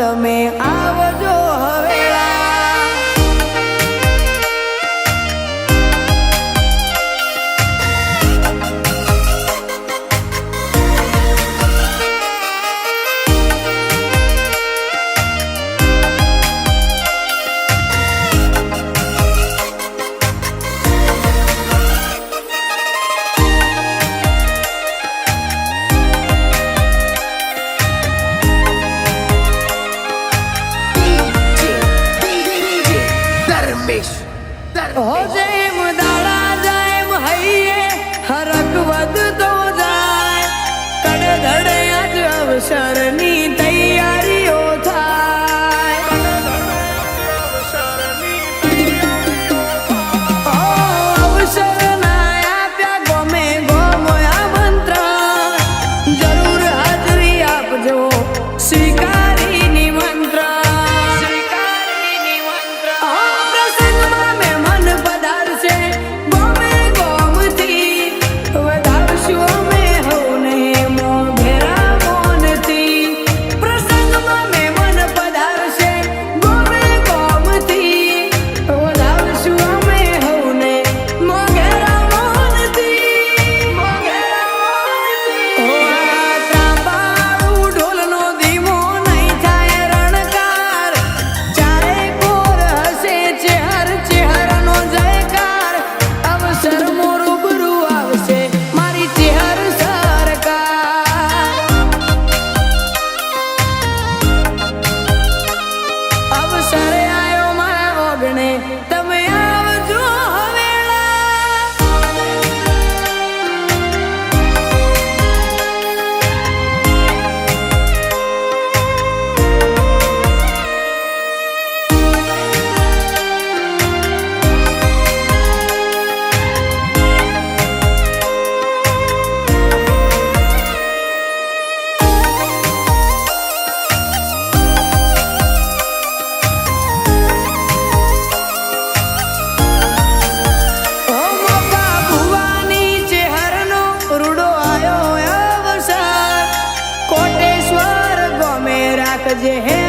में आ હો જેમ દાડા જેમ હૈયે હરક વધ તો જાય. કડે ધડે આજ અવસરની I was at your head.